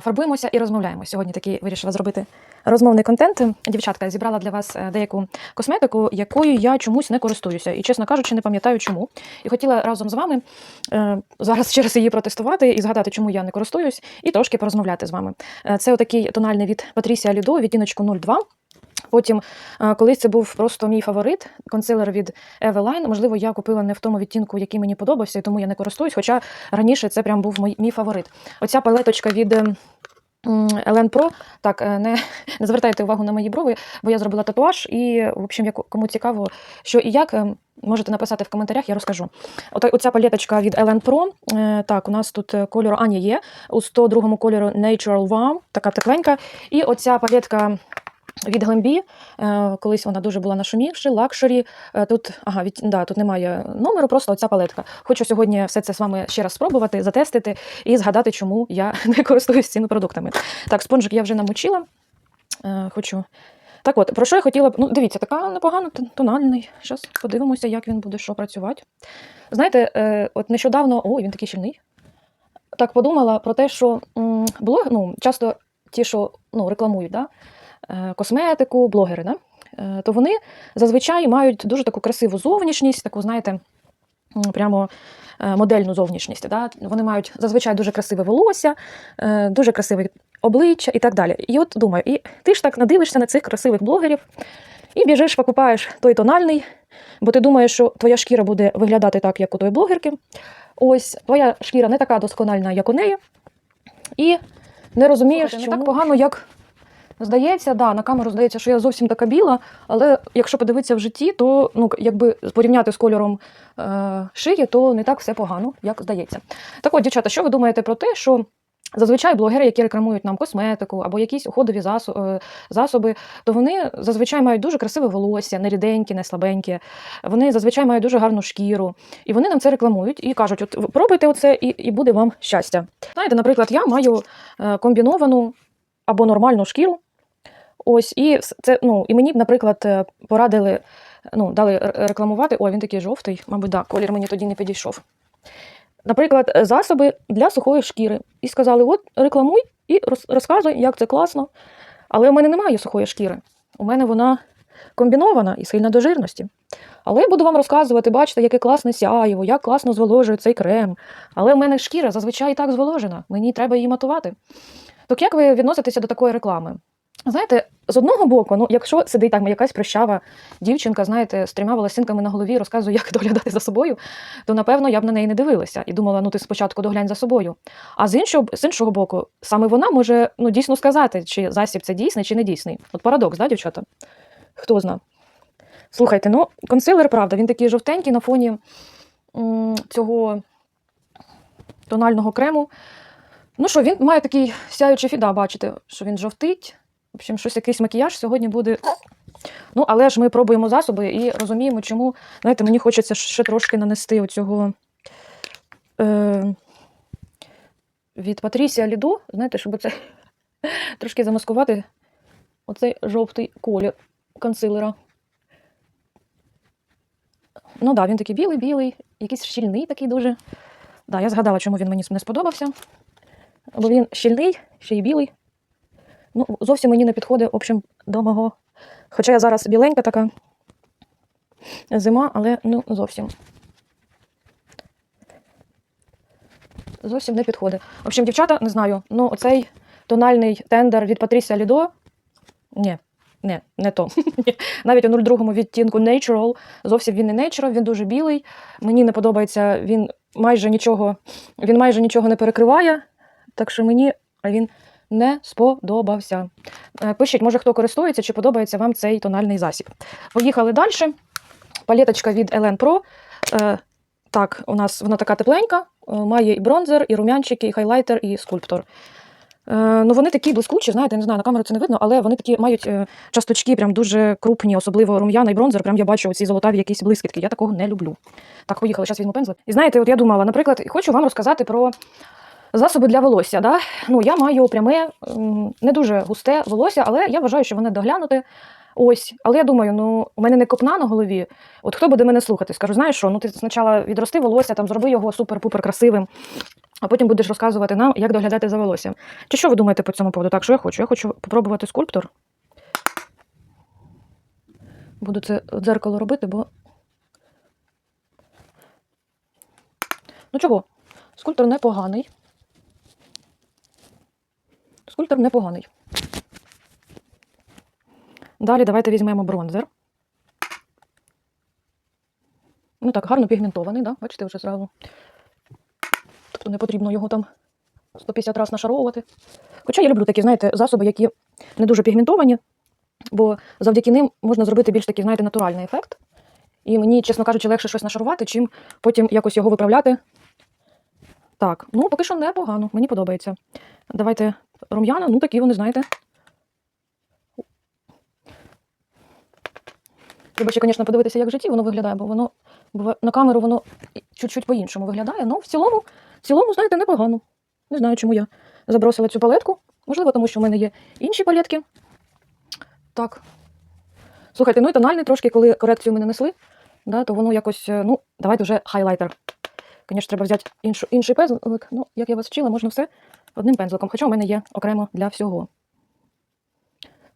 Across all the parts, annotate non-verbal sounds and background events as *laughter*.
Фарбуємося і розмовляємо. Сьогодні такий вирішила зробити розмовний контент. Дівчатка, зібрала для вас е, деяку косметику, якою я чомусь не користуюся. І, чесно кажучи, не пам'ятаю чому. І хотіла разом з вами е, зараз через її протестувати і згадати, чому я не користуюсь, і трошки порозмовляти з вами. Е, Це отакий тональний від Патрісія Лідо, відтіночку 02. Потім, е, колись це був просто мій фаворит, консилер від Eveline. Можливо, я купила не в тому відтінку, який мені подобався, і тому я не користуюсь. Хоча раніше це прям був мій, мій фаворит. Оця палеточка від ем, м, Elen Pro. Так, е, не, *laughs* не звертайте увагу на мої брови, бо я зробила татуаж, і, в общем, як- кому цікаво, що і як. ем, Можете написати в коментарях, я розкажу. Ота, оця палеточка від Elen Pro. Е, так, у нас тут е, кольор Аня є. У 102 кольору Natural Wow, така тепленька. І оця палетка від Глембі. Е, колись вона дуже була нашумівши, лакшері. Е, тут, ага, від, да, тут немає номеру, просто оця палетка. Хочу сьогодні все це з вами ще раз спробувати, затестити і згадати, чому я *laughs* не користуюсь цими продуктами. Так, спонжик я вже намочила. Е, хочу. Так от, про що я хотіла б. Ну, дивіться, така непогана, тон- тональний. Зараз подивимося, як він буде що працювати. Знаєте, от нещодавно, ой, він такий щільний. Так подумала про те, що блог, ну, часто ті, що ну, рекламують, да? Е, косметику, блогери, да? е, то вони зазвичай мають дуже таку красиву зовнішність, таку, знаєте, прямо е, модельну зовнішність. Да? Вони мають зазвичай дуже красиве волосся, дуже красиве обличчя і так далі. І от думаю, і ти ж так надивишся на цих красивих блогерів і біжиш, покупаєш той тональний, бо ти думаєш, що твоя шкіра буде виглядати так, як у тої блогерки. Ось твоя шкіра не така доскональна, як у неї. І не розумієш, Слухайте, не ну так погано, як здається. Да, на камеру здається, що я зовсім така біла, але якщо подивитися в житті, то ну, якби порівняти з кольором е, шиї, то не так все погано, як здається. Так от, дівчата, що ви думаєте про те, що зазвичай блогери, які рекламують нам косметику або якісь уходові е, засоби, то вони зазвичай мають дуже красиве волосся, не ріденьке, не слабеньке. Вони зазвичай мають дуже гарну шкіру. І вони нам це рекламують і кажуть: от пробуйте оце, і, і буде вам щастя. Знаєте, наприклад, я маю е, комбіновану або нормальну шкіру. Ось, і це, ну, і мені, наприклад, е, порадили, ну, дали рекламувати. Ой, він такий жовтий, мабуть, да, колір мені тоді не підійшов. Наприклад, е, засоби для сухої шкіри. І сказали: от рекламуй і розказуй, як це класно. Але у мене немає сухої шкіри. У мене вона комбінована і сильна до жирності. Але я буду вам розказувати, бачите, яке класне сяєво, як класно зволожує цей крем. Але в мене шкіра зазвичай і так зволожена, мені треба її матувати. Так як ви відноситеся до такої реклами? Знаєте, з одного боку, ну, якщо сидить там якась прищава дівчинка, знаєте, з трьома волосинками на голові розказує, як *laughs* доглядати за собою, то напевно я б на неї не дивилася і думала, ну ти спочатку доглянь за собою. А з іншого, з іншого боку, саме вона може ну, дійсно сказати, чи засіб це дійсний, чи не дійсний. От парадокс, да, дівчата? Хто зна? Слухайте, ну, консилер, правда, він такий жовтенький на фоні м, цього тонального крему. Ну що, він має такий сяючий фіда, бачите, що він жовтить. В общем, щось якийсь макіяж сьогодні буде. Ну, але ж ми пробуємо засоби і розуміємо, чому. Знаєте, мені хочеться ще трошки нанести оцього е, від Патрісія Ліду, знаєте, щоб це *laughs* трошки замаскувати оцей жовтий колір консилера. Ну так, да, він такий білий-білий, якийсь щільний такий дуже. Да, я згадала, чому він мені не сподобався. Бо він щільний, ще й білий. Ну, зовсім мені не підходить, в общем, до мого. Хоча я зараз біленька така зима, але ну зовсім. Зовсім не підходить. В общем, дівчата, не знаю. Ну, оцей тональний тендер від Патрісія Лідо. Ні, не, не то. *laughs* Навіть у 02 відтінку Natural. Зовсім він не Natural, він дуже білий. Мені не подобається, він майже нічого, він майже нічого не перекриває. Так що мені він не сподобався. Е, Пишіть, може, хто користується, чи подобається вам цей тональний засіб. Поїхали далі. Палеточка від Elen Pro. Е, Так, у нас вона така тепленька, е, має і бронзер, і рум'янчики, і хайлайтер, і скульптор. Ну, вони такі блискучі, знаєте, не знаю, на камеру це не видно, але вони такі мають часточки прям дуже крупні, особливо рум'яна і бронзер. Прям я бачу ці золотаві якісь блискітки. Я такого не люблю. Так, поїхали, зараз візьму пензлик. І знаєте, от я думала, наприклад, хочу вам розказати про засоби для волосся. Да? Ну, я маю пряме, не дуже густе волосся, але я вважаю, що воно доглянуте. Ось, але я думаю, ну у мене не копна на голові. От хто буде мене слухати? Скажу, знаєш що? Ну ти спочатку відрости волосся, там зроби його супер-пупер красивим, а потім будеш розказувати нам, як доглядати за волоссям. Чи що ви думаєте по цьому поводу? Так, що я хочу? Я хочу попробувати скульптор. Буду це дзеркало робити, бо. Ну чого? Скульптор непоганий. Скульптор непоганий. Далі давайте візьмемо бронзер. Ну так, гарно пігментований, да? бачите, вже зразу. Тобто не потрібно його там 150 разів нашаровувати. Хоча я люблю такі, знаєте, засоби, які не дуже пігментовані, бо завдяки ним можна зробити більш такий, знаєте, натуральний ефект. І мені, чесно кажучи, легше щось нашарувати, чим потім якось його виправляти. Так, ну поки що непогано, мені подобається. Давайте рум'яна, ну такі вони, знаєте. Треба ще, звісно, подивитися, як в житті воно виглядає, бо воно на камеру воно чуть-чуть по-іншому виглядає. Ну, в цілому, в цілому, знаєте, непогано. Не знаю, чому я забросила цю палетку. Можливо, тому що в мене є інші палетки. Так. Слухайте, ну і тональний трошки, коли корекцію ми нанесли, да, то воно якось, е, ну, давайте вже хайлайтер. Звісно, треба взяти іншу, інший пензлик. Ну, як я вас вчила, можна все одним пензликом. Хоча у мене є окремо для всього.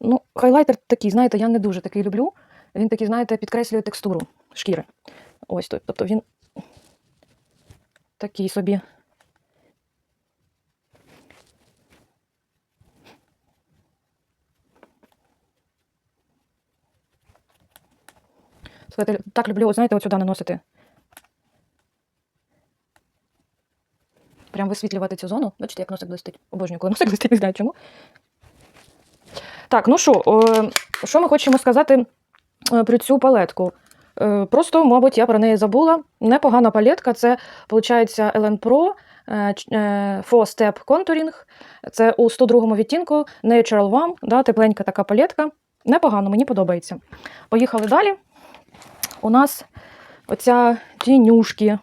Ну, хайлайтер такий, знаєте, я не дуже такий люблю. Він такий, знаєте, підкреслює текстуру шкіри. Ось тут. Тобто він такий собі. Так люблю, знаєте, от сюди наносити. Прям висвітлювати цю зону. Бачите, як носик блистить. Обожнюю, коли носик *laughs* блистить, не знаю чому. Так, ну що, е, що ми хочемо сказати е, про цю палетку? Е, Просто, мабуть, я про неї забула. Непогана палетка. Це, виходить, Ellen Pro е, ч- е, Four Step Contouring. Це у 102-му відтінку Natural Warm, да, тепленька така палетка. Непогано, мені подобається. Поїхали далі. У нас оця тінюшки.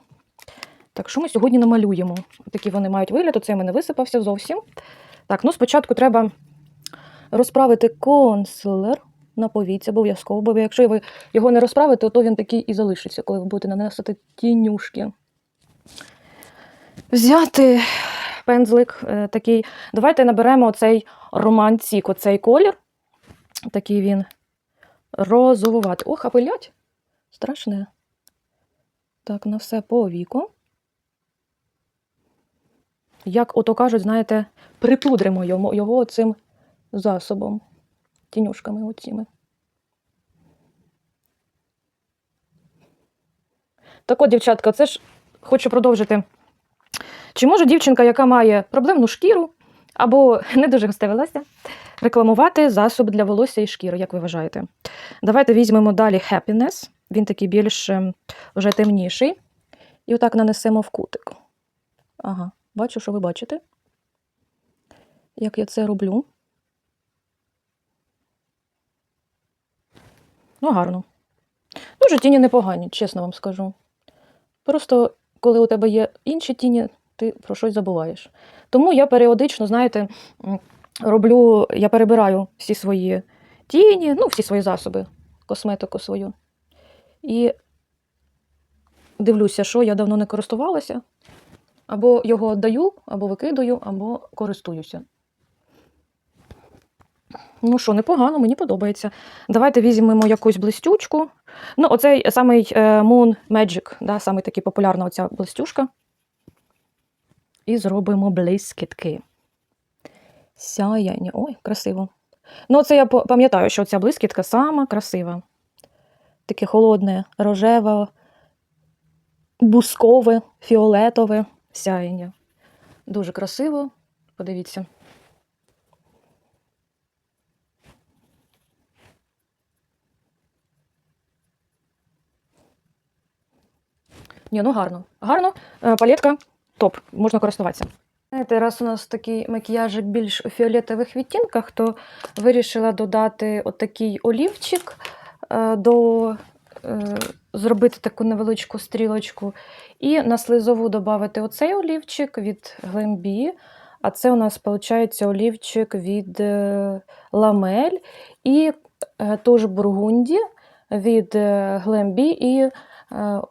Так, що ми сьогодні намалюємо? Такі вони мають вигляд, оцей в мене висипався зовсім. Так, ну спочатку треба розправити консилер на повіці, обов'язково, бо якщо ви його не розправите, то він такий і залишиться, коли ви будете наносити тінюшки. Взяти пензлик е, такий. Давайте наберемо оцей романтик, оцей колір. Такий він розовуватий. Ох, а пилять. Страшне. Так, на все по віку. Як ото кажуть, знаєте, припудримо його, його цим засобом, тінюшками оціми. Так от, дівчатка, це ж хочу продовжити. Чи може дівчинка, яка має проблемну шкіру або не дуже густе рекламувати засоб для волосся і шкіри, як ви вважаєте? Давайте візьмемо далі Happiness. Він такий більш ем, вже темніший. І отак нанесемо в кутик. Ага, бачу, що ви бачите. Як я це роблю. Ну, гарно. Дуже тіні непогані, чесно вам скажу. Просто коли у тебе є інші тіні, ти про щось забуваєш. Тому я періодично, знаєте, роблю, я перебираю всі свої тіні, ну, всі свої засоби, косметику свою. І дивлюся, що я давно не користувалася. Або його віддаю, або викидаю, або користуюся. Ну що, непогано, мені подобається. Давайте візьмемо якусь блистючку. Ну, оцей самий е, Moon Magic, да, самий такий популярна оця блистюшка. І зробимо блискітки. Сяяння. Ой, красиво. Ну, це я пам'ятаю, що ця блискітка сама красива. Таке холодне, рожеве, бускове, фіолетове сяяння. Дуже красиво. Подивіться. Ні, ну гарно. Гарно. Е, Палетка топ, можна користуватися. Знаєте, раз у нас такий макіяжик більш у фіолетових відтінках, то вирішила додати отакий олівчик е, до е, зробити таку невеличку стрілочку. І на слизову додати оцей олівчик від Глембі. А це у нас, виходить, олівчик від е, Ламель. І е, туш Бургунді від е, Глембі і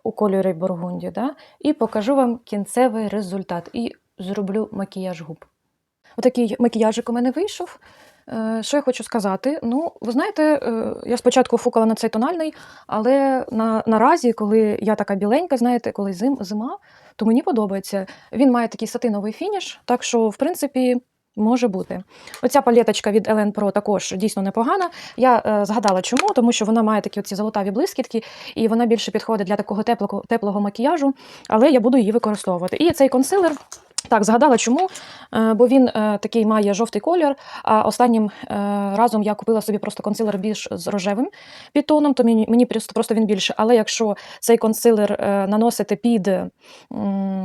у кольорі Бургунді. Да? І покажу вам кінцевий результат. І зроблю макіяж губ. Отакий макіяжик у мене вийшов. Е, Що я хочу сказати? Ну, ви знаєте, е, я спочатку фукала на цей тональний, але на, наразі, коли я така біленька, знаєте, коли зим, зима, то мені подобається. Він має такий сатиновий фініш, так що, в принципі, може бути. Оця палеточка від Ellen Pro також дійсно непогана. Я е, згадала чому, тому що вона має такі оці золотаві блискітки, і вона більше підходить для такого теплого, теплого макіяжу, але я буду її використовувати. І цей консилер. Так, згадала чому, Е, бо він е, такий має жовтий колір. А останнім е, разом я купила собі просто консилер більш з рожевим підтоном, то мені, просто, просто він більше. Але якщо цей консилер наносити під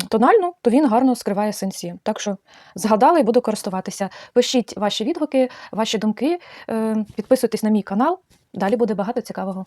тональну, то він гарно скриває сенсі. Так що згадала і буду користуватися. Пишіть ваші відгуки, ваші думки, підписуйтесь на мій канал. Далі буде багато цікавого.